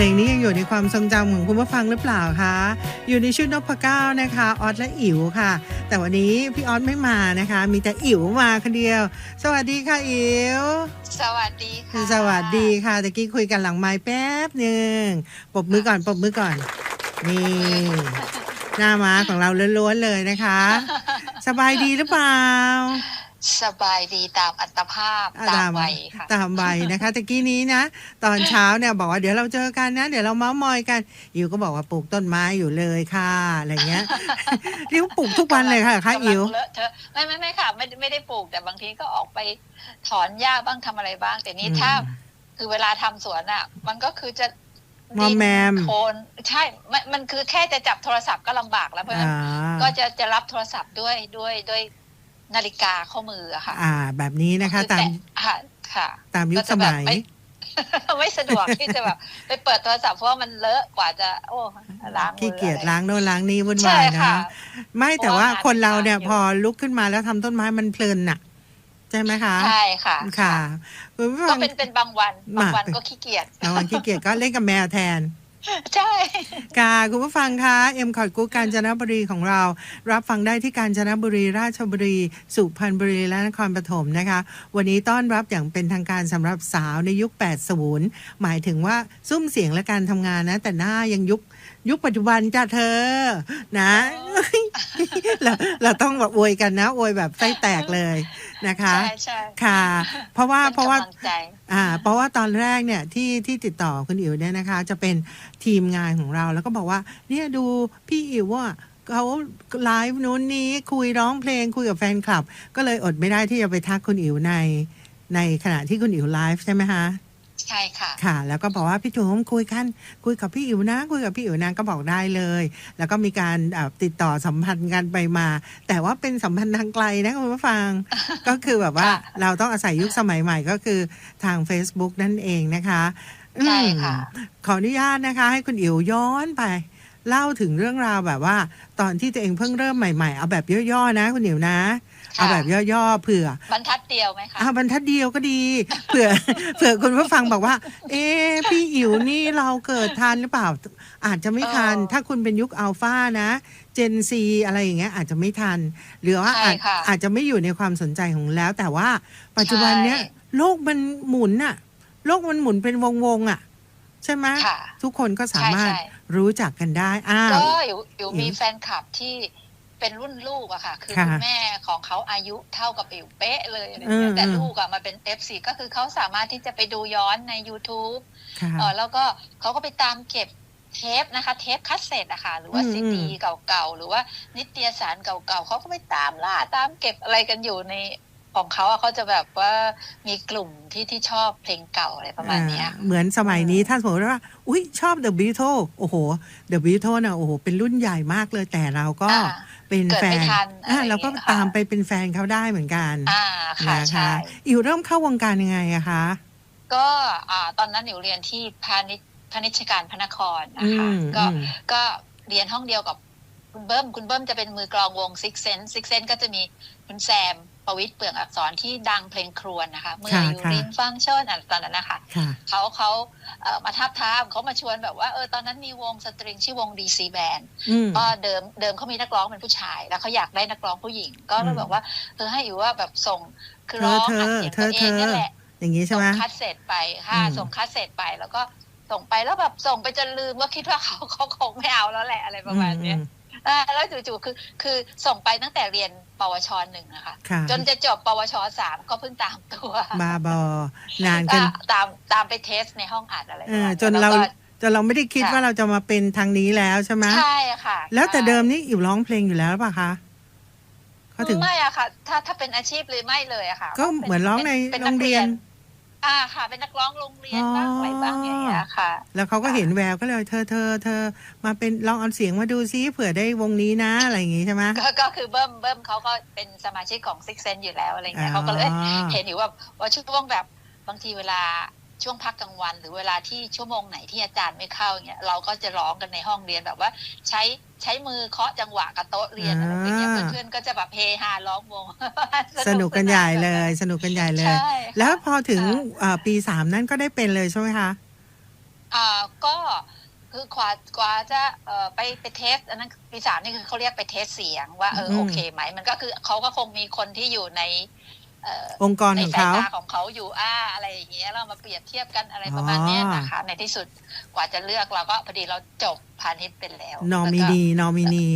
ลงนี้ยังอยู่ในความทรงจำของคุณผู้ฟังหรือเปล่าคะอยู่ในชุดนพเก้านะคะออสและอิ๋วค่ะ แต่วันนี้พี่ออสไม่มานะคะ มีแต่อิ๋วมาคนเดียว สวัสดีค่ะอิ๋วสวัสดีค่ะสวัสดีค่ะตะกี้คุยกันหลังไม้แป๊บหนึ่งปรบมือก่อนปรบมือก่อน นี่ หน้าม้าของเราล้วนๆเลยนะคะ สบายดีหรือเปล่า สบายดีตามอัตภาพตามวัยค่ะตามวัยนะคะตะกี้นี้นะ ตอนเช้าเนี่ยบอกว่าเดี๋ยวเราเจอกันนะ เดี๋ยวเราเมาส์มอยกันอิวก็บอกว่าปลูกต้นไม้อยู่เลยค่ะอะไรเงี้ยเรียกว่าปลูกทุกวันเลยค่ะค่ะกำลังอิวเลอะเทอะไม่ไม่ไม่ค่ะไม่ไม่ได้ปลูกแต่บางทีก็ออกไปถอนหญ้าบ้างทำอะไรบ้าง แต่นี่ถ้าคือเวลาทำสวนอะ มันก็คือจะมอมแมมดินโคลนใช่มันมันคือแค่จะจับโทรศัพท์ก็ลำบากแล้วเพราะฉะนั้อ่านก็จะจะรับโทรศัพท์ด้วยด้วยด้วย นาฬิกาข้อมืออะค่ะ อ่า แบบนี้นะคะอตามแค่ะค่ะ ตามยุคก็สจะแบบมัยไม่ไม่สะดวกที่จะแบบไปเปิดโทรศัพท์เพราะว่ามันเลอะกว่าจะ โอ้ล้างมือขี้เกียจอะไรล้างโน่นล้างนี่วุ่นใช่วายนะค่ะไม่แต่ว่าเพราะว่าคนเราเนี่ยงานพอลุกขึ้นมาแล้วทำต้นไม้มันเพลินน่ะใช่ไหมคะใช่ค่ะค่ะคุณผู้ก็ฟังเป็นเป็นบางวันบางวันมาก็ขี้เกียจบางวันขี้เกียจก็เล่นกับแมวแทน ใช่ค่ะคุณผู้ฟังคะเอ็มคอร์ดกูกาญจนบุรีของเรา รับฟังได้ที่กาญจนบุรีราชบุรี สุพรรณบุรีและนครปฐมนะคะ วันนี้ต้อนรับอย่างเป็นทางการสำหรับสาวในยุค 80 หมายถึงว่าซุ้มเสียงและการทำงานนะ แต่หน้ายังยุคยุคปัจจุบันจ้าเธอ นะเราเราต้องแบบอวยกันนะอวยแบบไส้แตกเลยนะคะ ใช่ใช่ค่ะ เพราะว่าเป็นเพราะว่ากำลังใจ อ่าเพราะว่าตอนแรกเนี่ยที่ที่ติดต่อคุณอิ๋วเนี่ยนะคะ จะเป็นทีมงานของเราแล้วก็บอกว่าเนี่ยดูพี่อิ๋วว่าเขาไลฟ์นู้นนี้คุยร้องเพลงคุยกับแฟนคลับ ก็เลยอดไม่ได้ที่จะไปทักคุณอิ๋วในในขณะที่คุณอิ๋วไลฟ์ใช่ไหมคะ ใช่ค่ะ ค่ะ แล้วก็บอกว่าพี่จุ๋มคุยกันคุยกับพี่อิ๋วนะ คุยกับพี่อิ๋วนะก็บอกได้เลย แล้วก็มีการเอ่อติดต่อสัมพันธ์กันไปมา แต่ว่าเป็นสัมพันธ์ทางไกลนะคุณผู้ฟัง ก็คือแบบว่าค่ะเราต้องอาศัยยุคสมัยใหม่ก็คือทาง Facebook นั่นเองนะคะใช่ค่ะอืมขออนุญาตนะคะ ให้คุณอิ๋วย้อนไป เล่าถึงเรื่องราวแบบว่า ตอนที่ตัวเองเพิ่งเริ่มใหม่ๆ เอาแบบย่อๆนะ คุณอิ๋วนะ เอาแบบย่อๆเผื่อบรรทัดเดียวไหมคะอ่าบรรทัดเดียวก็ดีเผื่อเผื่อคุณผู้ฟังบอกว่า เอ๊ะพี่อิ๋วนี่เราเกิดทันหรือเปล่า อาจจะไม่ทันเออถ้าคุณเป็นยุคอัลฟานะเจนซีอะไรอย่างเงี้ยอาจจะไม่ทัน หรือว่าใช่อาจค่ะอาจจะไม่อยู่ในความสนใจของแล้ว แต่ว่าปัจจุบันเนี้ยใช่โลกมันหมุนอะโลกมันหมุนเป็นวงวงๆอะใช่ไหมค่ะทุกคนก็สามารถใช่ใช่รู้จักกันได้อ้าวก็อยู่อยู่อิ๋วมีแฟนคลับที่ เป็นรุ่นลูกอะค่ะ คือค่ะคุณแม่ของเขาอายุเท่ากับอิ๋วเป๊ะเลยอะไรอืเงี้มยแต่อืมลูกอะมาเป็น F4 ก็คือเขาสามารถที่จะไปดูย้อนใน YouTube ค่ะเออแล้วก็เขาก็ไปตามเก็บเทปนะคะ เทปคัสเซ็ตอะค่ะ หรือว่าอืมซีดีเก่าๆ หรือว่านิตยสารเก่าๆเขาก็ไปตามล่าตามเก็บอะไรกันอยู่ในของเขาอะเขาจะแบบว่ามีกลุ่มที่ที่ชอบเพลงเก่าอะไรประมาณเนี้ยอ่าเหมือนสมัยนี้ถ้าสมมติว่า อุ้ยชอบ The Beatles โอ้โห The Beatles นะโอ้โห เป็นรุ่นใหญ่มากเลยแต่เราก็อ่า เป็นเกิดแฟไม่นทันอ่าอะไรเราก็อย่างเงี้ยค่ะตามไปเป็นแฟนเขาได้เหมือนกันอ่าค่ะนะใช่คะอิวเริ่มเข้าวงการยังไงอะคะ ก็อ่าตอนนั้นหนูเรียนที่พาณิชพาณิชการพระนครนะคะอืมก็อืมก็เรียนห้องเดียวกับคุณเบิ้มคุณเบิ้มจะเป็นมือกลองวง Six Sense Six Sense ก็จะมีคุณแซม ประวิทย์เปลืองอักษรที่ดังเพลงครวญนะคะเมื่ออยู่ริมฟังก์ชันอะตอนนั้นนะคะค่ะเขาเขาเอ่อมาทับทามเขามาชวนแบบว่าเออตอนนั้นมีวงสตริงชื่อวง DC Band อืมก็เดิมเดิมเขามีนักร้องเป็นผู้ชาย แล้วเขาอยากได้นักร้องผู้หญิง ก็เลอืยมบอกว่าเออให้อยู่ว่าแบบส่งคือร้องเธออัดเสียงเธตัอวเองนี่แหละอย่างนี้ใช่ส่ไหงมคัดเสร็จไปค่ะอืมส่งคัดเสร็จไปแล้วก็ส่งไปแล้วแบบส่งไปจนลืมว่าคิดว่าเขาเขาคงไม่เอาแล้วแหละอะไรประมาณเนี้ยอืมอ่า แล้วจู่ๆคือคือส่งไปตั้งแต่เรียนปวชหนึ่งนะคะค่ะจนจะจบปวชสามก็เพิ่งตามตัวบาบอนานกัก็นตามตามไปเทสในห้องอัดอะไรเอประอมาณจนนี้เราแล้วก็จนเราไม่ได้คิดค่ะว่าเราจะมาเป็นทางนี้แล้วใช่ไหมใช่ค่ะ แล้วแต่ใช่เดิมนี่อิวร้องเพลงอยู่แล้วหรือเปล่าคะเขาถึงไม่อะค่ะ ถ้าถ้าเป็นอาชีพเลยไม่เลยอะค่ะ ก็เหมือนร้องในป็ป็โรงเรียน อ่าค่ะ เป็นนักร้องโรงเรียนบ้างอ๋อออะไรบ้างอย่างเงี้ยค่ะ แล้วเขาก็เห็นแววก็เลย เธอเธอเธอมาเป็นลองเอาเสียงมาดูซิเผื่อได้วงนี้นะอะไรอย่างงี้ใช่ไหมก็ก็คือเบิ้มเบิ้มเขาก็เป็นสมาชิกของ Six Sense อยู่แล้วอะไรเงี้ยเขาก็เลยอ๋อเห็นอยู่ว่าว่าช่วงแบบบางทีเวลา ช่วงพักกลางวัน หรือเวลาที่ชั่วโมงไหนที่อาจารย์ไม่เข้าเงี้ยเราก็จะร้องกันในห้องเรียนแบบว่าใช้ใช้มือเคาะจังหวะกับโต๊ะเรียนอะไรอย่างเงี้ยอ่าเพื่อนๆก็จะแบบเฮฮาร้องวงสนุกกันใหญ่เลย สนุกกันใหญ่เลยใช่ค่ะแล้วพอถึงค่ะเอ่อปีสามนั่นก็ได้เป็นเลยใช่ไหมคะอ่าก็คือกว่ากว่าจะเอ่อไปไปเทสอันนั้นปีสามนี่คือเขาเรียกไปเทสเสียงว่าเอออืมโอเคไหมมันก็คือเขาก็คงมีคนที่อยู่ในเอ่อองค์กรในของสายเขาตาของเขาอยู่อ่าอะไรอย่างเงี้ยเรามาเปรียบเทียบกันอะไรประมาณเนี้ยนะคะ ในที่สุดกว่าจะเลือกเราก็พอดีเราจบพาณิชย์เป็นแล้วนอมินีนอมินี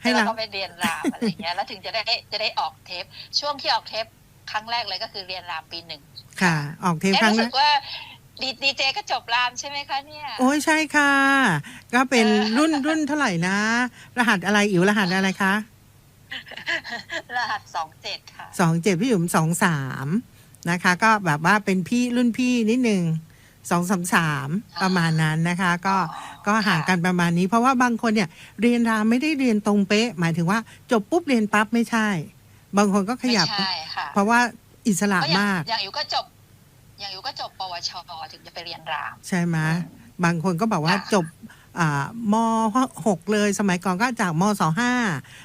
ให้แล้วเราก็ไปเรียนรามอะไรอย่างเงี้ยแล้วถึงจะได้จะได้ออกเทป ช่วงที่ออกเทปครั้งแรกเลยก็คือเรียนรามปีหนึ่งค่ะ ออกเทปเอ๊ะครั้งรู้แรสึกกว่าดีดีเจก็จบรามใช่ไหมคะเนี่ย โอ้ยใช่ค่ะ ก็เป็นเออรุ่นรุ่นเท่าไหร่นะ รหัสอะไรอิ๋วรหัสอะไรคะ รหัสสองเจ็ดค่ะสองเจ็ดพี่หยุมสองสามนะคะ ก็แบบว่าเป็นพี่รุ่นพี่นิดหนึ่งสองสามสามประมาณนั้นนะคะ ก็ก็ห่างกันประมาณนี้ เพราะว่าบางคนเนี่ยเรียนรามไม่ได้เรียนตรงเป๊ะ หมายถึงว่าจบปุ๊บเรียนปั๊บไม่ใช่ บางคนก็ขไม่ยับใช่ค่ะเพราะว่าอิสระก็อย่างมาก อย่างอยู่ก็จบ อย่างอยู่ก็จบปวชถึงจะไปเรียนราม ใช่ไหมอืมบางคนก็บอกว่าค่ะจบอ่า มหกเลยสมัยก่อนก็จากมสห้า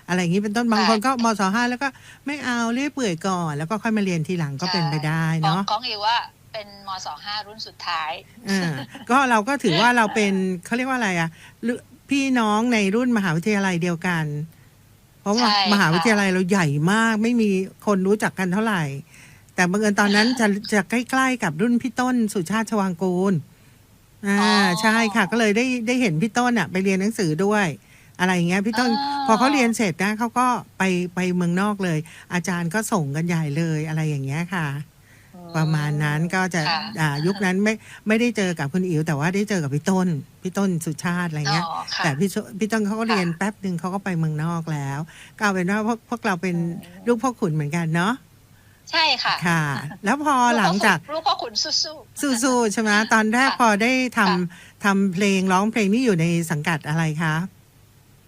อะไรอย่างนี้เป็นต้นบางคนก็มสห้าแล้วก็ไม่เอาเรื่อยเปื่อยก่อน แล้วก็ค่อยมาเรียนทีหลังก็เป็นไปได้ของเนาะของอิวว่าเป็นมสองห้ารุ่นสุดท้ายอ่าก็เราก็ถือว่าเราเป็นเขาเรียกว่าอะไรอะหรือพี่น้องในรุ่นมหาวิทยาลัยเดียวกัน เพราะว่าใช่ค่ะมหาวิทยาลัยเราใหญ่มาก ไม่มีคนรู้จักกันเท่าไหร่ แต่บังเอิญตอนนั้นจะจะใกล้ ๆ กับรุ่นพี่ต้นสุชาติชวางกูล อ่าใช่ค่ะ ก็เลยได้ได้เห็นพี่ต้นอะไปเรียนหนังสือด้วย อะไรอย่างเงี้ยพี่ต้นพอเขาเรียนเสร็จนะเขาก็ไปไปเมืองนอกเลย อาจารย์ก็ส่งกันใหญ่เลยอะไรอย่างเงี้ยค่ะ ประมาณนั้นก็จะค่ะอ่ายุคนั้นไม่ไม่ได้เจอกับคุณอิ๋วแต่ว่าได้เจอกับพี่ต้นพี่ต้นสุชาติอะไรเงี้ยอ๋อค่ะแต่พี่ชพี่ต้นเขาก็เรียนค่ะแป๊บหนึ่งเขาก็ไปเมืองนอกแล้ว ก็เอาเป็นว่าพวกพวกเราเป็นอืมลูกพ่อขุนเหมือนกันเนาะ ใช่ค่ะ ค่ะ แล้วพอหลังจากลูกพ่อขุนสู้สู้ๆใช่ไหมตอนแรกค่ะพอได้ทำค่ะทำเพลงร้องเพลงนี่อยู่ในสังกัดอะไรคะ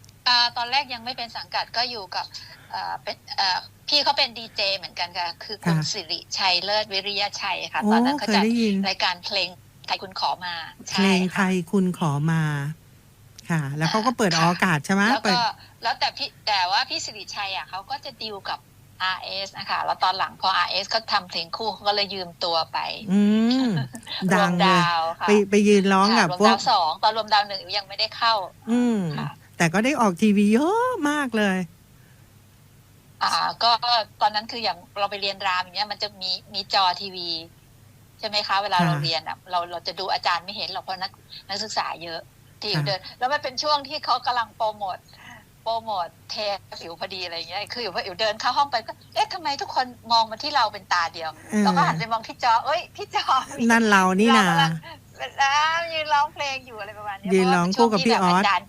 ๆอ่าตอนแรกยังไม่เป็นสังกัดก็อยู่กับอ่าเป็นอ่าพี่เขาเป็นดีเจเหมือนกันค่ะ คือคุณค่ะสิริชัยเลิศวิริยชัยค่ะโอ้ตอนนั้นเขาเคยจัดได้ยินรายการเพลงไทยคุณขอมาเพใช่ลงไทค่ะยคุณขอมา ค่ะ แล้วเขาก็เปิดออกอากาศใช่ไหมแล้วเปิก็ดแล้วแต่พี่แต่ว่าพี่สิริชัยอะเขาก็จะดีลกับ RS นะคะแล้วตอนหลังพอ RS ก็ทำเพลงคู่เขาก็เลยยืมตัวไปอืมรดัวงมเลยดาวค่ะไปไปยืนร้องกับค่ะรวมพวดากวสองตอนรวมดาวหนึ่งยังไม่ได้เข้า อืมค่ะแต่ก็ได้ออกทีวีเยอะมากเลย อ่า ก็ตอนนั้นคืออย่างเราไปเรียนรามอย่างเงี้ยมันจะมีมีจอทีวีใช่ไหมคะ เวลาค่ะเราเรียนอะเราเราจะดูอาจารย์ไม่เห็นหรอกเพราะนักนักศึกษาเยอะที่อยู่ค่ะเดิน แล้วมันเป็นช่วงที่เขากำลังโปรโมท โปรโมทเทปอิ๋วพอดีอะไรเงี้ย คืออยู่พออิ๋วเดินเข้าห้องไปก็ เอ๊ะทำไมทุกคนมองมาที่เราเป็นตาเดียวเออเราก็หันไปมองที่จอ เอ้ยพี่จอ นั่นเรานี่นาเรากำลังแล้วยืนร้องเพลงอยู่อะไรประมาณเนี้ยืนร้องคู่กับพี่ออสเพราะว่าเป็นช่วงที่แบบาจารย์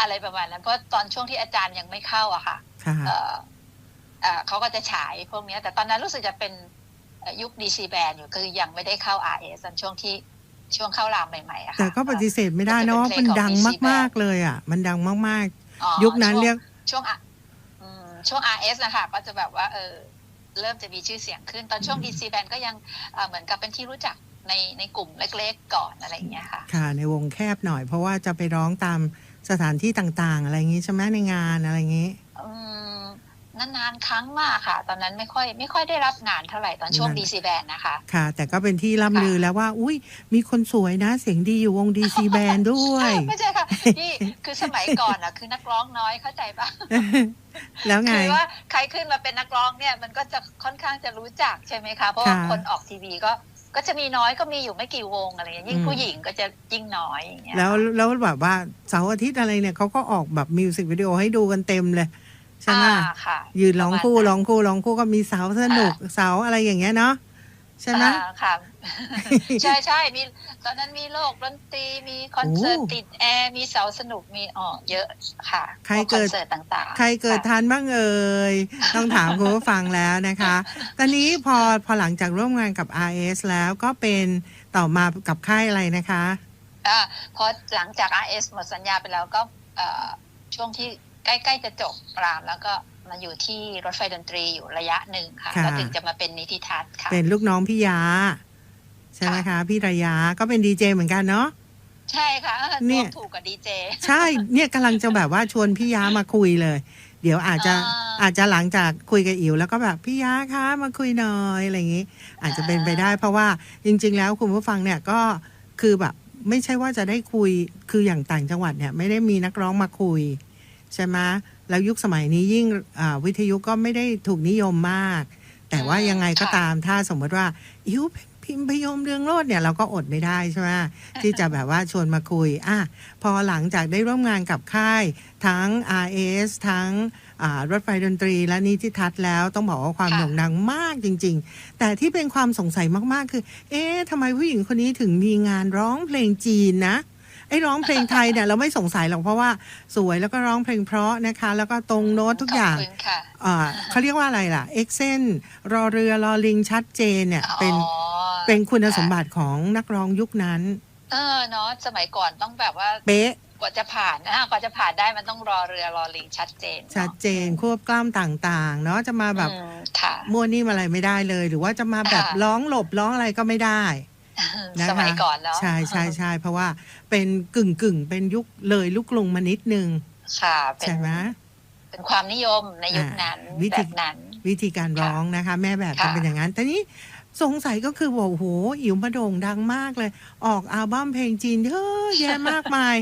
อะไรประมาณนั้น เพราะตอนช่วงที่อาจารย์ยังไม่เข้าอะค่ะค่ะเอ่อเอ่อเขาก็จะฉายพวกเนี้ยแต่ตอนนั้นรู้สึกจะเป็นเอ่อยุคดีซีแบนอยู่ คือยังไม่ได้เข้า RS ตอนช่วงที่ช่วงเข้ารามใหม่ๆอะค่ะแต่ก็ปฏิเสธไม่ได้นะว่ามันดังมาก ๆ เลยอะ มันดังมากอ๋อๆ ยุคนั้นช่วงเรียกช่วงอะอืมช่วง RS นะคะก็จะแบบว่าเออเริ่มจะมีชื่อเสียงขึ้น ตอนช่วง DC Band ก็ยังเอ่อเหมือนกับเป็นที่รู้จักในในกลุ่มเล็กๆก่อนอะไรอย่างเงี้ยค่ะ ค่ะ ในวงแคบหน่อยเพราะว่าจะไปร้องตามสถานที่ต่างๆ อะไรอย่างงี้ใช่ไหมในงานอะไรอย่างงี้อืม นานๆครั้งมากค่ะ ตอนนั้นไม่ค่อยไม่ค่อยได้รับงานเท่าไหร่ตอนช่วงนั่น DC Band นะคะ ค่ะ แต่ก็เป็นที่ล่ำลือแล้วว่า อุ้ยมีคนสวยนะ เสียงดีอยู่วงดีซีแบนด้วย ไม่ใช่ค่ะพี่คือสมัยก่อนอะ คือนักร้องน้อยเข้าใจปะแล้วไงคือว่าใครขึ้นมาเป็นนักร้องเนี่ย มันก็จะค่อนข้างจะรู้จักใช่ไหมคะ เพราะว่าค่ะคนออกทีวีก็ก็จะมีน้อยก็มีอยู่ไม่กี่วงอะไรอย่างเงี้ยยิ่งอืมผู้หญิงก็จะยิ่งน้อยอย่างเงี้ยแล้วแล้วแบบว่าเสาร์อาทิตย์อะไรเนี่ยเขาก็ออกแบบมิวสิกวิดีโอให้ดูกันเต็มเลย ใช่ไหมอ่าค่ะยืนร้องคู่ประมาณนั้นร้องคู่ร้องคู่ก็มีเสาสนุกเสาอะไรอย่างเงี้ยเนาะใช่ไหมอ่าค่ะ ใช่ใช่มีตอนนั้นมีโลกดนตรีมีคอนเสิร์ตโอ้ติดแอร์มีเสาสนุกมีอ๋อเยอะค่ะ ใครพวเกิดคอนเสิร์ตต่างๆ ใครเกิดค่ะทันบ้างเอ่ยต้องถามคุณผู้ฟังแล้วนะคะ ตอนนี้พอพอหลังจากร่วมงานกับ RS แล้วก็เป็นต่อมากับค่ายอะไรนะคะอ่าพอหลังจาก RS หมดสัญญาไปแล้วก็เอ่อช่วงที่ ใกล้ๆจะจบรามแล้วก็มาอยู่ที่รถไฟดนตรีอยู่ระยะหนึ่งค่ะค่ะแล้วถึงจะมาเป็นนิติทัศน์ค่ะ เป็นลูกน้องพี่ยา ใช่ไหมคะ พี่ระยาก็เป็นดีเจเหมือนกันเนาะใช่ค่ะเนี่เนี่ยถูกกับดีเจใช่เนี่ยกำลังจะแบบว่าชวนพี่ยามาคุยเลย เดี๋ยวอาจจะอ่าอาจจะหลังจากคุยกับอิ๋วแล้วก็แบบพี่ยาคะมาคุยหน่อยอะไรอย่างนี้ อาจจะเป็นไปได้ เพราะว่าจริง ๆ แล้วคุณผู้ฟังเนี่ยก็คือแบบไม่ใช่ว่าจะได้คุยคืออย่างต่างจังหวัดเนี่ย ไม่ได้มีนักร้องมาคุย ใช่ไหมแล้วยุคสมัยนี้ยิ่งอ่าวิทยุก็ไม่ได้ถูกนิยมมาก แต่ว่ายังไงก็ตามถ้าสมมติว่าอิ๋วพิมพ์พยมเรืองโรดเนี่ยเราก็อดไม่ได้ใช่ไหมที่จะแบบว่าชวนมาคุยอะพอหลังจากได้ร่วมงานกับค่าย ทั้ง RS ทั้งอ่ารถไฟดนตรี และนิติทัศน์แล้วต้องบอกว่าความค่ะโด่งดังมากจริง ๆ แต่ที่เป็นความสงสัยมากๆ คือ เอ๊ะทำไมผู้หญิงคนนี้ถึงมีงานร้องเพลงจีนนะ ไอ้ร้องเพลงไทยเนี่ยเราไม่สงสัยหรอกเพราะว่าสวยแล้วก็ร้องเพลงเพราะนะคะ แล้วก็ตรงโน้ตทุกอย่างขบคุณค่ะอ่าเขาเรียกว่าอะไรล่ะ เอ็กเซนรอเรือรอลิงชัดเจนเนี่ยเป็นอ๋อเป็นคุณสมบัติของนักร้องยุคนั้น เออเนาะสมัยก่อนต้องแบบว่าเป๊ะกว่าจะผ่านนะกว่าจะผ่านได้มันต้องรอเรือรอลิงชัดเจนอะชัดเจนควบกล้ามต่างๆ เนาะจะมาแบบอืมค่ะมั่วนิ่มอะไรไม่ได้เลย หรือว่าจะมาแบบค่ะร้องหลบร้องอะไรก็ไม่ได้นะคะ สมัยก่อนเนาะใช่ใช่ใช่เพราะว่าเป็นกึ่งกึ่งๆเป็นยุคเลยลุกลงมานิดนึงค่ะเป็นใช่ไหมเป็นความนิยมในยุคนั้นอ่าวิธีแบบนั้นวิธีการร้องนะคะ แม่แบบจะค่ะเป็นอย่างนั้นแต่นี้สงสัยก็คือว่าโอ้โหอิ๋วมาโด่งดังมากเลย ออกอัลบั้มเพลงจีนเยอะแยะมากมาย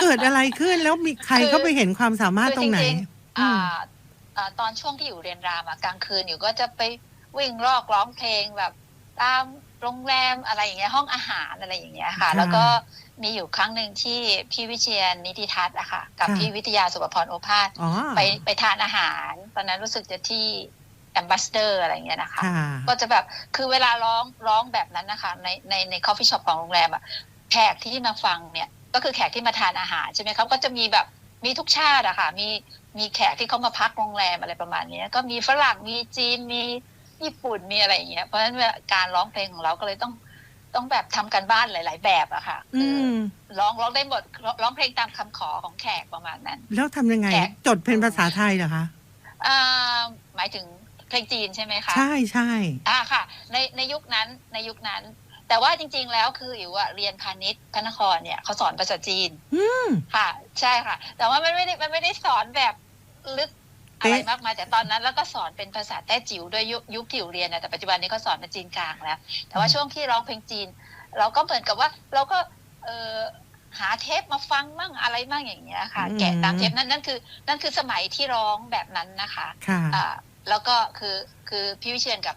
เกิดอะไรขึ้นแล้วมีใครคือก็ไปเห็นความสามารถตรงไหนคือจริงๆอือ่ามอ่าตอนช่วงที่อยู่เรียนรามอะกลางคืนอยู่ก็จะไปวิ่งรอกร้องเพลงแบบ ตาม โรงแรมอะไรอย่างเงี้ยห้องอาหารอะไรอย่างเงี้ยค่ะค่ะ แล้วก็มีอยู่ครั้งหนึ่งที่พี่วิเชียนนิติทัศน์อะค่ะ กับค่ะพี่วิทยาสุปพรโอภาสอ๋อไปไปทานอาหาร ตอนนั้นรู้สึกจะที่แอมบ s สเดอร์อะไรอย่างเงี้ยนะคะค่ะก็จะแบบคือเวลาร้องร้องแบบนั้นนะคะ ในในในคอฟฟี่ช็อปของโรงแรมอะแขกที่มาฟังเนี่ย ก็คือแขกที่มาทานอาหารใช่ไหมครับก็จะมีแบบมีทุกชาติอะค่ะ มีมีแขกที่เขามาพักโรงแรมอะไรประมาณเนี้ยก็มีฝรั่งมีจีนมี ญี่ปุ่นมีอะไรอย่างเงี้ยเพราะฉะนั้นเวลาการร้องเพลงของเราก็เลยต้องต้องแบบทำกันบ้านหลาย ๆ แบบอะค่ะอืคือมร้องร้องได้หมดร้องร้องเพลงตามคำขอของแขกประมาณนั้น แล้วทำยังไงแกะจดเป็นภาษาไทยเหรอคะอ่าหมายถึงเพลงจีนใช่ไหมคะ ใช่ใช่อ่าค่ะ ในในยุคนั้นในยุคนั้น แต่ว่าจริง ๆ แล้วคืออิ๋วอะเรียนพาณิชย์พระนครเนี่ยเขาสอนภาษาจีนอืมค่ะ ใช่ค่ะ แต่ว่ามันไม่ได้มันไม่ได้สอนแบบลึก อะไรเป๊ะมากมายแต่ตอนนั้นแล้วก็สอนเป็นภาษาแต้จิ๋วด้วยยุคยุคที่อิ๋วเรียนนะแต่ปัจจุบันนี้ก็สอนเป็นจีนกลางแล้ว แต่ว่าช่วงที่ร้องเพลงจีน เราก็เหมือนกับว่าเราก็เออหาเทปมาฟังมั่งอะไรมั่งอย่างเงี้ยค่ะ แกะตามเทปนั้นนั่นคือ นั่นคือสมัยที่ร้องแบบนั้นนะคะค่ะอ่าแล้วก็คือคือพี่วิเชียนกับ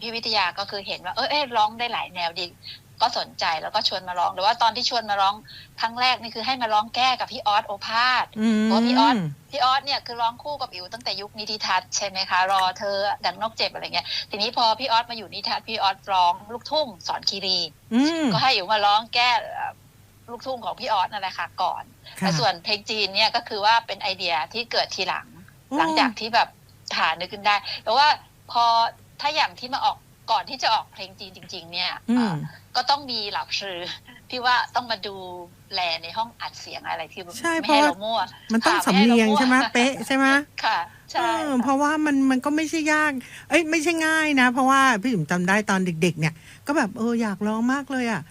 พี่วิทยาก็คือเห็นว่าเออเอยร้องได้หลายแนวดี ก็สนใจแล้วก็ชวนมาร้องหรือว่าตอนที่ชวนมาร้องครั้งแรกนี่คือให้มาร้องแก้กับพี่ออสโอภาสอืมโอ้พี่ออสพี่ออสเนี่ยคือร้องคู่กับอิ๋วตั้งแต่ยุคนิติทัศน์ใช่ไหมคะรอเธอดังนกเจ็บอะไรเงี้ยทีนี้พอพี่ออสมาอยู่นิติทัศน์พี่ออสร้องลูกทุ่งสอนคีรีอืมก็ให้อิ๋วมาร้องแก้เอ่อลูกทุ่งของพี่ออสนั่นแหละค่ะก่อนค่ะแต่ส่วนเพลงจีนเนี่ยก็คือว่าเป็นไอเดียที่เกิดทีหลังอืมหลังจากที่แบบหานึกขึ้นได้แต่ว่าพอถ้าอย่างที่มาออก ก่อนที่จะออกเพลงจีนจริง ๆ เนี่ยอืมอ่าก็ต้องมีเหล่าชื่อที่ว่าต้องมาดูแลในห้องอัดเสียงอะไรที่ใช่ไม่เพราะให้ว่าเรามั่วมันต้องค่ะสำเนียงไม่ให้ราใช่ไหมมั่วเป๊ะใช่ไหมค่ะใช่เออเพราะว่ามันมันก็ไม่ใช่ยาก เอ้ยไม่ใช่ง่ายนะ เพราะว่าพี่จุ๋มจำได้ตอนเด็ก ๆ เนี่ย ก็แบบเอออยากร้องมากเลยอะ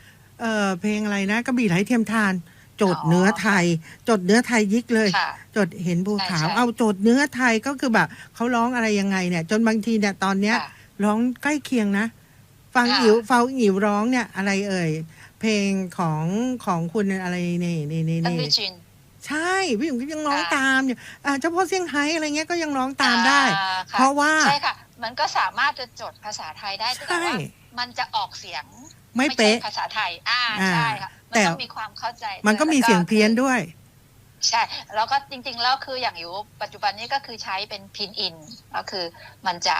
เออเพลงอะไรนะกระบี่ไหลเทียมทานโจทย์เนื้อไทยโจทย์เนื้อไทยยิกเลยค่ะจดเห็นภูขาวใช่ใช่เอาโจทย์เนื้อไทยก็คือแบบเขาร้องอะไรยังไงเนี่ย จนบางทีเนี่ยตอนเนี้ยค่ะ ร้องใกล้เคียงนะ ฟังค่ะอิ๋วฟังอิ๋วร้องเนี่ย อะไรเอ่ย เพลงของของคุณอะไรนี่นี่นี่ตั้งนี่วิจินใช่พี่จุ๋มก็ยังร้องค่ะตามอยู่อ่าเจ้าพ่อเซี่ยงไฮ้อะไรเงี้ยก็ยังร้องตามได้อ่ค่เพราะว่าใช่ค่ะ มันก็สามารถจะจดภาษาไทยได้แต่ใช่ว่ามันจะออกเสียงไม่ใช่เป๊ะภาษาไทย อ่าอ่าใช่ค่ะมันแต่ต้องมีความเข้าใจ มันก็มีแล้วเสียงเพี้ยนด้วย ใช่ แล้วก็จริง ๆ แล้วคืออย่างอยู่ปัจจุบันนี้ก็คือใช้เป็นพินอิน ก็คือมันจะ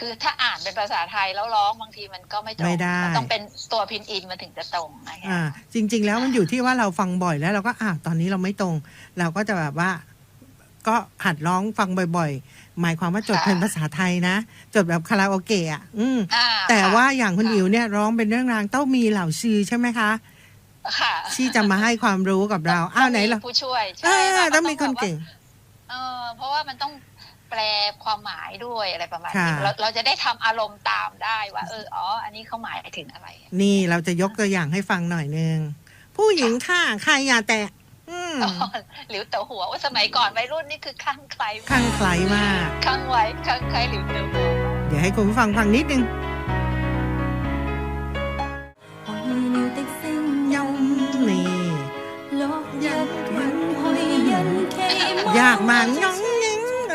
คือถ้าอ่านเป็นภาษาไทยแล้วร้องบางทีมันก็ไม่ตรงไม่ได้นต้องเป็นตัวพินอินมันถึงจะตรงนะคะอ่าจริง ๆ แล้วมันอยู่ที่ว่าเราฟังบ่อยแล้วเราก็อ่าตอนนี้เราไม่ตรง เราก็จะแบบว่า ก็หัดร้องฟังบ่อย ๆ หมายความว่าจดเป็นภาษาไทยนะ จดแบบคาราโอเกะอะอืมอ่าแต่ค่ะว่าอย่างคุณค่ะอิ๋วเนี่ยร้องเป็นเรื่องรางเต้ามีเหล่าชื่อใช่ไหมคะค่ะที่จะมาให้ความรู้กับเราอ้าวไหนต้ล่ะงมีผู้ช่วยเอใช่ค่ะอต้องมีคนแบบว่าเก่งเออเพราะว่ามันต้อง แปลความหมายด้วยอะไรประมาณนี้เราเราจะได้ทำอารมณ์ตามได้ว่า เอออ๋อ อันนี้เขาหมายถึงอะไร นี่เราจะยกตัวอย่างให้ฟังหน่อยนึง ผู้หญิงค่ะใครอย่าแตะ อืมหลิวเต๋อหัวว่าสมัยก่อนวัยรุ่นนี่คือข้างใครข้างใครมาก ข้างไว้ข้างใครหลิวเต๋อหัว เดี๋ยวให้คุณฟังฟังนิดนึง ยองนี่ยากมากมาอ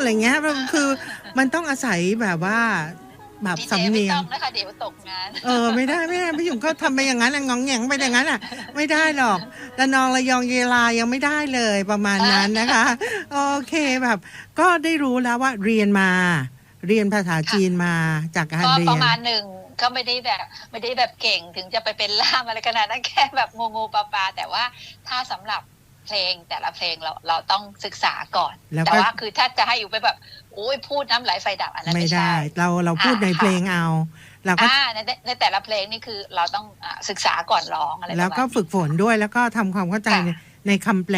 อะไรเงี้ยมันคือมันต้องอาศัยแบบว่าแบบดีเจสำไม่เนียต้งองนะคะเดี๋ยวตกงานเออไม่ได้ไม่ได้พี่หยุ่งก็ทำไปอย่างนั้นอะงองแงงไปอย่างนั้นอะ ไม่ได้หรอกระนองระยองเยลายังไม่ได้เลยประมาณนั้นนะคะ โอเคแบบ ก็ได้รู้แล้วว่าเรียนมา เรียนภาษาจีนมาจากการก็เรีปยระนมาณหนึ่งก็ไม่ได้แบบไม่ได้แบบเก่งถึงจะไปเป็นล่ามอะไรขนาดนั้นแค่แบบงูงูปลาปลาแต่ว่าถ้าสำหรับ เพลงแต่ละเพลงเราเราต้องศึกษาก่อนแล้วแต่ก็ว่าคือถ้าจะให้อยู่ไปแบบโอ้ยพูดน้ำไหลไฟดับอันนั้นไม่ไม่ได้ใช่เราเราพูดในอ่าเพลงเอาเราก็อ่าในในในแต่ละเพลงนี่คือเราต้องอาศึกษาก่อนร้องอะไรแล้วก็ประมาณฝึกฝนด้วยแล้วก็ทำความเข้าใจในในคำแปล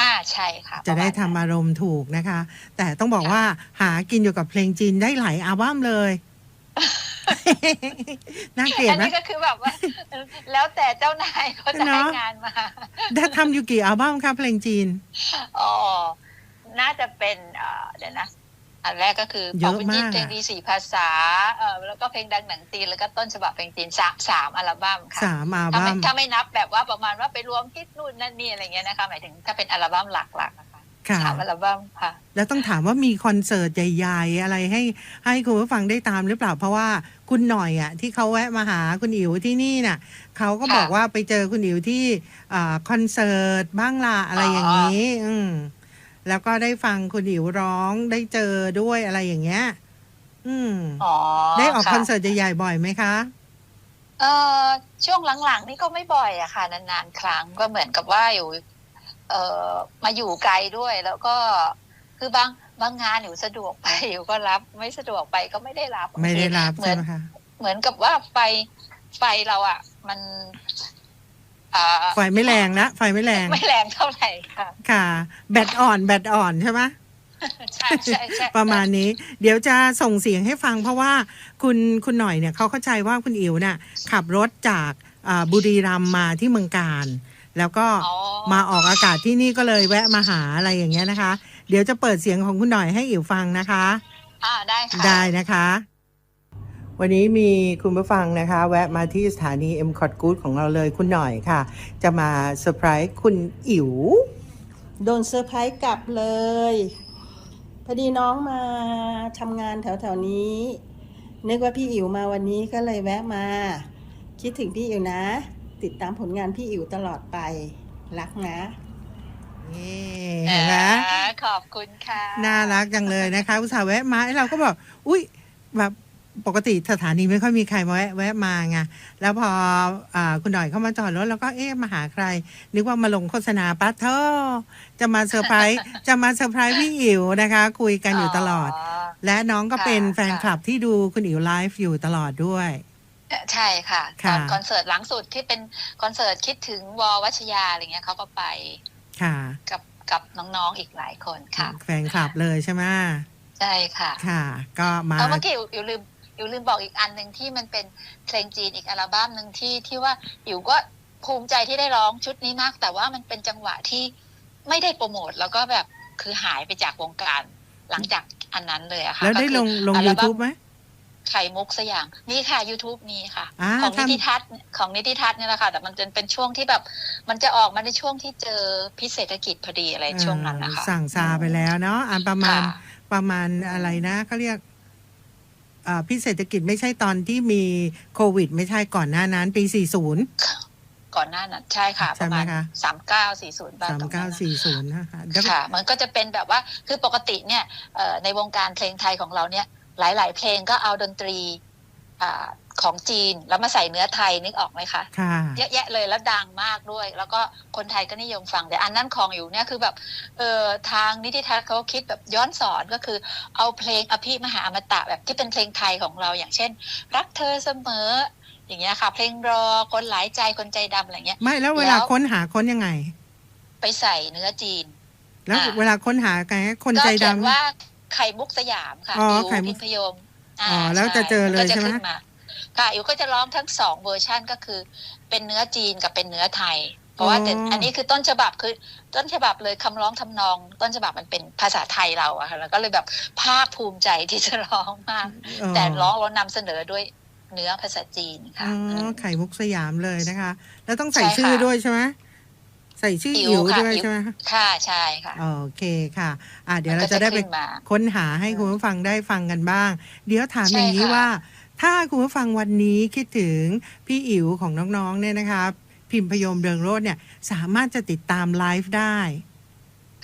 อ่าใช่ค่ะจะได้ปรทำมาณนั้นอารมณ์ถูกนะคะ แต่ต้องบอกว่าหากินอยู่กับเพลงจีนได้หลายอัลบั้มเลย น่าเกลียดอันไหมนี้ก็คือแบบว่า แล้วแต่เจ้านายเขาจะเนให้อะงานมาได้ทำอยู่กี่อัลบั้มครับเพลงจีน อ๋อ น่าจะเป็นเอ่อเดี๋ยวนะ อันแรกก็คือเยอะปวินจีนมากเพลงดีสี่ภาษา เอ่อแล้วก็เพลงดังหนังจีน แล้วก็ต้นฉบับเพลงจีนสามสามอัลบั้มค่ะสามอัลถ้าบั้ไม่มถ้าไม่นับแบบว่าประมาณว่าไปรวมฮิตนู่นนั่นนี่อะไรเงี้ยนะคะ หมายถึงถ้าเป็นอัลบั้มหลักๆนะคะค่ะ สามอัลบั้มค่ะ แล้วต้องถามว่ามีคอนเสิร์ตใหญ่ ๆ อะไรให้ให้คุณผู้ฟังได้ตามหรือเปล่าเพราะว่าคุณหน่อยอะที่เขาแวะมาหาคุณอิ๋วที่นี่น่ะเขาก็ค่ะบอกว่าไปเจอคุณอิ๋วที่อ่าคอนเสิร์ตบ้างล่ะอะไรอย่างนี้ อืมแล้วก็ได้ฟังคุณอิ๋วร้องได้เจอด้วยอะไรอย่างเงี้ย อืมอ๋อได้ออกะคอนเสิร์ตใหญ่ๆบ่อยไหมคะเอ่อช่วงหลังๆนี่ก็ไม่บ่อยอะค่ะ นานๆ ครั้งก็เหมือนกับว่าอยู่ เอ่อมาอยู่ไกลด้วย แล้วก็คือบางบางงานอยู่สะดวกไปอยู่ก็รับ ไม่สะดวกไปก็ไม่ได้รับบางทีไม่ได้รับเหมืใช่อนไหมคะเหมือนกับว่าไฟไฟเราอะมันอ่าไฟไม่แรงนะไฟไม่แรง ไม่แรงเท่าไหร่ค่ะ ค่ะ แบตอ่อน แบตอ่อนใช่ไหมใช่ใช่ใช่ประมาณนี้ เดี๋ยวจะส่งเสียงให้ฟังเพราะว่าคุณคุณหน่อยเนี่ยเขาเข้าใจว่าคุณอิ๋วน่ะขับรถจากอ่าบุรีรัมย์มาที่เมืองการ แล้วก็อ๋อมาออกอากาศที่นี่ก็เลยแวะมาหาอะไรอย่างเงี้ยนะคะ เดี๋ยวจะเปิดเสียงของคุณหน่อยให้อิ๋วฟังนะคะอ่าได้ค่ะได้นะคะ วันนี้มีคุณผู้ฟังนะคะ แวะมาที่สถานี m c o t Good ของเราเลยคุณหน่อยค่ะ จะมาเซอร์ไพรส์คุณอิ๋วโดนเซอร์ไพรส์กลับเลย พอดีน้องมาทำงานแถวๆนี้ นึกว่าพี่อิ๋วมาวันนี้ก็เลยแวะมา คิดถึงพี่อิ๋วนะ ติดตามผลงานพี่อิ๋วตลอดไป รักนะนี่เอ่เห็นไหมอขอบคุณค่ะ น่ารักจังเลยนะคะอุตส่าห์แวะมาไอ้เราก็บอก อุ้ยแบบปกติสถานีไม่ค่อยมีใครมาแวะแวะมาไงแล้วพออาคุณหน่อยเข้ามาจอดรถแล้วก็เอ๊ะมาหาใคร นึกว่ามาลงโฆษณาปัทเธอจะมาเซอร์ไพรส์จะมาเซอร์ไพรส์พี่อิ๋วนะคะ คุยกันอยู่ตลอด และน้องก็เป็นค่ะแฟนคลับที่ดูคุณอิ๋วไลฟ์อยู่ตลอดด้วย ใช่ค่ะตค่ะอนคอนเสิร์ตหลังสุดที่เป็นคอนเสิร์ตคิดถึงวอวัชยาอะไรเงี้ยเขาก็ไปค่ะกับกับน้องๆอีกหลายคนค่ะ แฟนคลับเลยใช่ไหมใช่ค่ะ ค่ะ ก็มาแล้วเมื่อกี้อยู่อยู่ลืมอยู่ลืมบอกอีกอันหนึ่งที่มันเป็นเพลงจีนอีกอัลบั้มหนึ่งที่ที่ว่าอยู่ก็ภูมิใจที่ได้ร้องชุดนี้มาก แต่ว่ามันเป็นจังหวะที่ไม่ได้โปรโมทแล้วก็แบบคือหายไปจากวงการหลังจากอันนั้นเลยอะค่ะแล้วได้ก็คือลงลงอับั้ม YouTube ไหม ไข่มุกสกอยางมีค่ะ YouTube มีค่ะ อ่าของนิทำ ติทัศน์ของนิติทัศน์เนี่ยแหละค่ะ แต่มันจะเป็นช่วงที่แบบ มันจะออกมาในช่วงที่เจอพิเศรษฐกิจพอดีอะไรช่วงนั้นนะคะ เออสั่งซาไปแล้วเนาะอันประมาณค่ะ ประมาณอะไรนะเขาเรียกอ่าพิเศรษฐกิจไม่ใช่ตอนที่มีโควิด ไม่ใช่ก่อนหน้านั้น ปี 40 ก่อนหน้านั้นใใช่ค่ะใช่ประไหมมาณคะ สามเก้าสี่ศูนย์บาทตรงนั้นนะ 3940 นะคะแล้วก็ค่ะมันก็จะเป็นแบบว่าคือปกติเนี่ยเอ่อในวงการเพลงไทยของเราเนี่ย หลาย ๆ เพลงก็เอาดนตรีอาของจีนแล้วมาใส่เนื้อไทยนึกออกไหมคะค่ะเยอะแยะเลยแล้วดังมากด้วย แล้วก็คนไทยก็นิยมฟังแต่อันนั้นของอยู่เนี่ยคือแบบเออทางนิติทัศน์เขาคิดแบบย้อนสอนก็คือ เอาเพลงอภิมหาอมตะแบบที่เป็นเพลงไทยของเราอย่างเช่น รักเธอเสมอ อย่างเงี้ยค่ะ เพลงรอคนหลายใจคนใจดำอะไรเงี้ย ไม่แล้วเวลาแล้วค้นหาค้นยังไง ไปใส่เนื้อจีน แล้วอ่าเวลาค้นหาไงคนก็ใจเขียนดำว่า ไข่มุกสยามค่ะอ๋ออิ๋วไข่มุก พิมพยมอ๋อแล้วจะเจอเลยก็ใช่ไหมขึ้นมาค่ะอิ๋วก็จะร้องทั้งสองเวอร์ชันก็คือ เป็นเนื้อจีนกับเป็นเนื้อไทย เพราะว่าแต่อันนี้คือต้นฉบับคือต้นฉบับเลยคำร้องทำนอง ต้นฉบับมันเป็นภาษาไทยเราอะค่ะแล้วก็เลยแบบภาคภูมิใจที่จะร้องมากเออแต่ร้องเรานำเสนอด้วยเนื้อภาษาจีนอ๋ค่ะ อไข่มุกสยามเลยนะคะ แล้วต้องใส่ใช่ค่ะ ชื่อด้วยใช่ไหม ใส่ใส่ชื่ออิ๋อิ๋ววค่ะด้วยอิ๋วใช่ไหมคะค่ะใช่ค่ะ โอเคค่ะ อะเดี๋ยวมันเราก็จะได้ไปขึ้นมาค้นหาให้คุณผู้ฟังได้ฟังกันบ้าง เดี๋ยวถามใช่อย่างนี้ค่ะว่า ถ้าคุณผู้ฟังวันนี้คิดถึงพี่อิ๋วของน้องๆเนี่ยนะคะพิมพ์พยมเรืองโรจน์เนี่ยสามารถจะติดตามไลฟ์ได้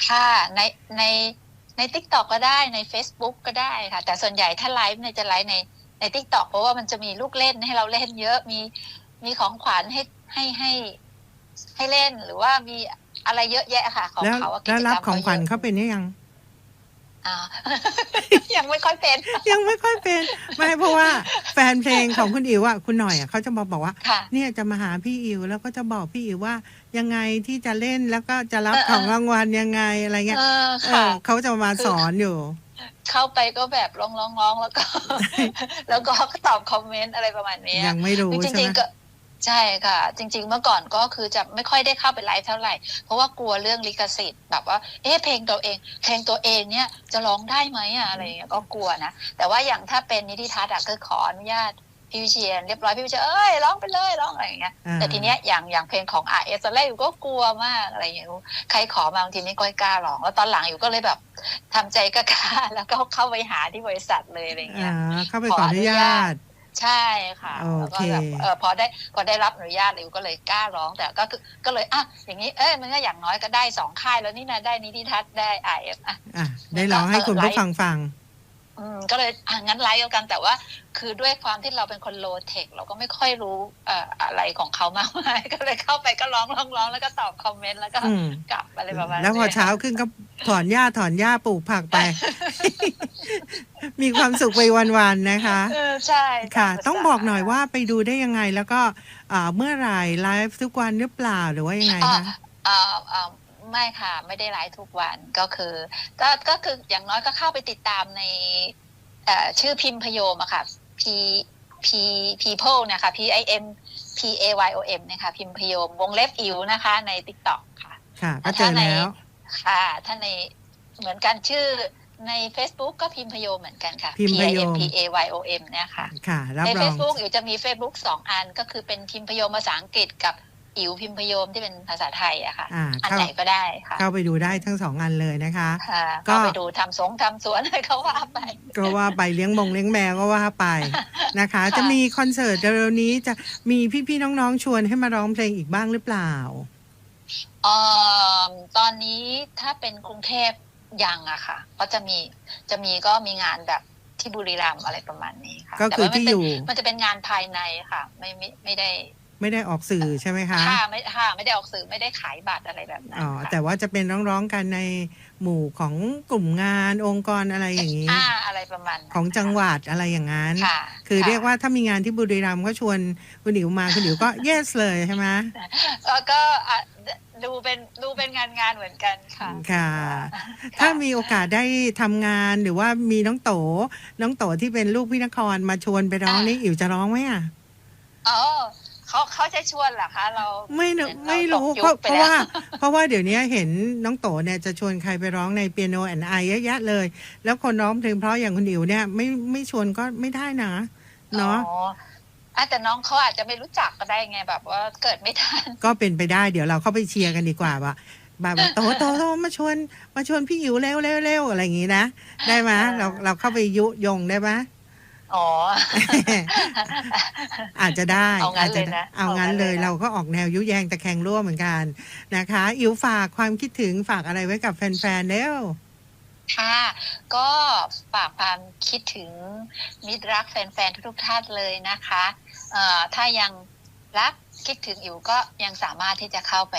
ค่ะในในในทิกตอกก็ได้ใน Facebook ก็ได้ค่ะ แต่ส่วนใหญ่ถ้าไลฟ์เนี่ยจะไลฟ์ในในทิกตอกเพราะว่ามันจะมีลูกเล่นให้เราเล่นเยอะมีมีของขวัญให้ให้ให้ ให้เล่นหรือว่ามีอะไรเยอะแยะค่ะ ของแล้วเขาอะแล้วรับกิจกมของขวัญยะเขาเป็นหรือยัง อ่า ยังไม่ค่อยเป็น ยังไม่ค่อยเป็น ไม่เพราะว่าแฟนเพลงของคุณอิ๋วอะคุณหน่อยอะเขาจะมาบอกว่า ค่ะ เนี่ยจะมาหาพี่อิ๋วแล้วก็จะบอกพี่อิ๋วว่า ยังไงที่จะเล่นแล้วก็จะรับเออ ของรางวัลยังไงอะไรเงี้ยเออเอค่ะ อเขาจะมาสอนอยู่ เข้าไปก็แบบร้องร้องร้องแล้วก็ แล้วก็ตอบคอมเมนต์อะไรประมาณเนี้ยยังไม่รู้คือจใช่ไหริมงๆก็ ใช่ค่ะ จริง ๆ เมื่อก่อนก็คือจะไม่ค่อยได้เข้าไปไลฟ์เท่าไหร่ เพราะว่ากลัวเรื่องลิขสิทธิ์แบบว่าเอ๊ะเพลงตัวเอง เพลงตัวเองเนี่ยจะร้องได้ไหมอะอะไรอย่างเงี้ยก็กลัวนะ แต่ว่าอย่างถ้าเป็นนิติทัศน์อะก็ขออนุญาตพี่วิเชียนเรียบร้อยพี่วิเชียนเอ้ยร้องไปเลยร้องอะไรอย่างเงี้ยอ่าแต่ทีเนี้ยอย่างอย่างเพลงของ R S ตอนแรกอยู่ก็กลัวมากอะไรอย่างเงี้ยใครขอมาบางทีไม่ค่อยกล้าร้องแล้วตอนหลังอยู่ก็เลยแบบทำใจกล้าๆแล้วก็เข้าไปหาที่บริษัทเลยอะไรอย่างเงี้ยอ่าเข้าไปขอขอออนุนุญาญาตต ใช่ค่ะโอแล้วเคก็แบบเออพอได้พอได้รับอนุญาตเลยก็เลยกล้าร้องแต่ก็คือก็เลยอะอย่างนี้เอ้ยมันก็อย่างน้อยก็ได้สองค่ายแล้วนี่นะได้นิติทัศน์ได้ไอเอฟอะอะได้ร้องให้คุณผู้ฟังฟังอืม ก็เลยอะงั้นไลฟ์กันแต่ว่า คือด้วยความที่เราเป็นคนโลเทค เราก็ไม่ค่อยรู้เอ่ออะไรของเขามากมายก็เลยเข้าไปก็ร้องร้องร้องแล้วก็ตอบคอมเมนต์แล้วก็อืมกลับอะไรประมาณแล้วพอนี้ยเช้าขึ้นก็ถอนหญ้าถอนหญ้าปลูกผักไป มีความสุขไปวันๆนะคะเออใช่ค่ะตามภาษาต้องบอกหน่อยว่าไปดูได้ยังไงแล้วก็อ่าเมื่อไหร่ไลฟ์ทุกวันหรือเปล่าหรือว่ายังไงอ่าคะอ่าอ่า ไม่ค่ะ ไม่ได้ไลฟ์ทุกวันก็คือก็ก็คืออย่างน้อยก็เข้าไปติดตามในเอ่อชื่อพิมพ์พยมอะค่ะ P P people นะคะ P I M P A Y O M นะคะพิมพ์พยมวงเล็บอิ๋วนะคะ ใน TikTok ค่ะ ค่ะก็เจอแล้วค่ะถ้าในเหมือนกันชื่อใน Facebook ก็พิมพ์พยมเหมือนกันค่ะ พิมพ์พยม P A Y O M เนี่ยค่ะค่ะรับในรอง Facebook อยู่จะมี Facebook สองอันก็คือเป็นพิมพ์พยมภาษาอังกฤษกับ อิ๋วพิมพ์พยมที่เป็นภาษาไทยอะค่ะอ่าอันเข้าไหนก็ได้ค่ะเข้าไปดูได้ทั้งสองอันเลยนะคะ ค่ะก็ ก็ไปดูทำสงทำสวนอะไรเขาว่าไป ก็ว่าไปเลี้ยงมงเลี้ยงแมวก็ว่าไปนะคะ ค่ะ จะมีคอนเสิร์ตเร็วๆนี้จะมีพี่ๆน้องๆชวนให้มาร้องเพลงอีกบ้างหรือเปล่า เอ่อตอนนี้ถ้าเป็นกรุงเทพยังอะค่ะ ก็จะมีจะมีก็มีงานแบบที่บุรีรัมย์อะไรประมาณนี้ค่ะก็คือแต่ว่ามันที่เป็นอยู่ มันจะเป็นงานภายในค่ะ ไม่ไม่ไม่ได้ ไม่ได้ออกสื่อใช่ไหมคะค่ะไม่ค่ะไม่ได้ออกสื่อไม่ได้ขายบัตรอะไรแบบนั้นอ๋อค่ะแต่ว่าจะเป็นร้องๆกันในหมู่ของกลุ่มงานองค์กรอะไรอย่างนี้อ่าอะไรประมาณนั้นของจังหวัดอะไรอย่างนั้นค่ะคือค่ะเรียกว่าถ้ามีงานที่บุรีรัมย์ก็ชวนคุณอิ๋วมาคุณอิ๋วก็ yes เลยใช่ไหมแล้วก็อะดูเป็นดูเป็นงานงานๆเหมือนกันค่ะค่ะค่ะ ถ้ามีโอกาสได้ทำงานหรือว่ามีน้องโต น้องโตที่เป็นลูกพี่นครมาชวนไปร้องนี่อิ๋วจะร้องไหมอะอ๋อ เขาเขาจะชวนเหรอคะ เราไม่รู้เหอนไม่เรารู้ตกเพยุราะคไปเพราะแล้ว่า เพราะว่าเดี๋ยวนี้เห็นน้องโตเนี่ยจะชวนใครไปร้องในเปียโนแอนไอเยอะแยะเลย แล้วคนร้องเพลงเพราะอย่างคุณอิ๋วเนี่ยไม่ไม่ชวนก็ไม่ได้นะเนาะอ๋ออะแต่น้องเขาอาจจะไม่รู้จักก็ได้ไงแบบว่าเกิดไม่ทัน ก็เป็นไปได้เดี๋ยวเราเข้าไปเชียร์กันดีกว่าว่าแบบว่าโตโตโตมาชวนมาชวนพี่อิ๋วเร็วเร็วเร็วอะไรอย่างงี้นะได้ไหมยเออเราเราเข้าไปยุยงได้ไหมย อ๋อ อาจจะได้เอางั้นจจะเลยนะเอางั้นเอางั้นเลเลยยนะเราก็ออกแนวยุแยงตะแคงร่วมเหมือนกันนะคะ อิ๋วฝากความคิดถึงฝากอะไรไว้กับแฟนๆเร็วค่ะก็ฝากความคิดถึงมิตรรักแฟนๆทุกๆท่านเลยนะคะเอ่อถ้ายังรักคิดถึงอยู่ก็ยังสามารถที่จะเข้าไป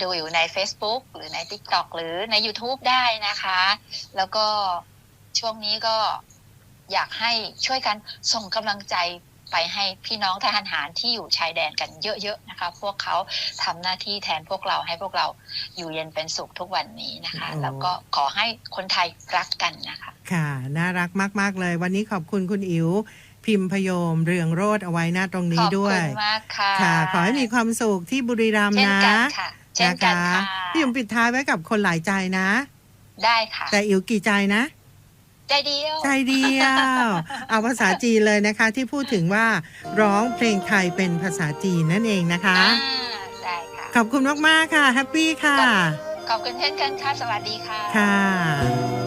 ดูอยู่ใน Facebook หรือใน TikTok หรือใน YouTube ได้นะคะ แล้วก็ช่วงนี้ก็ อยากให้ช่วยกันส่งกำลังใจไปให้พี่น้องทหารหารที่อยู่ชายแดนกันเยอะๆนะคะ พวกเขาทำหน้าที่แทนพวกเราให้พวกเราอยู่เย็นเป็นสุขทุกวันนี้นะคะโอ้แล้วก็ขอให้คนไทยรักกันนะคะ ค่ะน่ารักมาก ๆ เลย วันนี้ขอบคุณคุณอิ๋วพิมพ์พยมเรืองโรดเอาไว้หน้าตรงขนี้อบด้วคุยณมากค่ะค่ะ ขอให้มีความสุขที่บุรีรัมย์เช่นนะกันค่ะเช่นกันค่ะพี่อิ๋วปิดท้ายไว้กับคนหลายใจนะ ได้ค่ะ แต่อิ๋วกี่ใจนะ ใจเดียว ใจเดียว เอาภาษาจีนเลยนะคะ ที่พูดถึงว่าร้องเพลงไทยเป็นภาษาจีนนั่นเองนะคะอ่าได้ค่ะ ขอบคุณมาก ๆ ค่ะ แฮปปี้ค่ะ ขอบคุณเช่นกันค่ะ สวัสดีค่ะ ค่ะ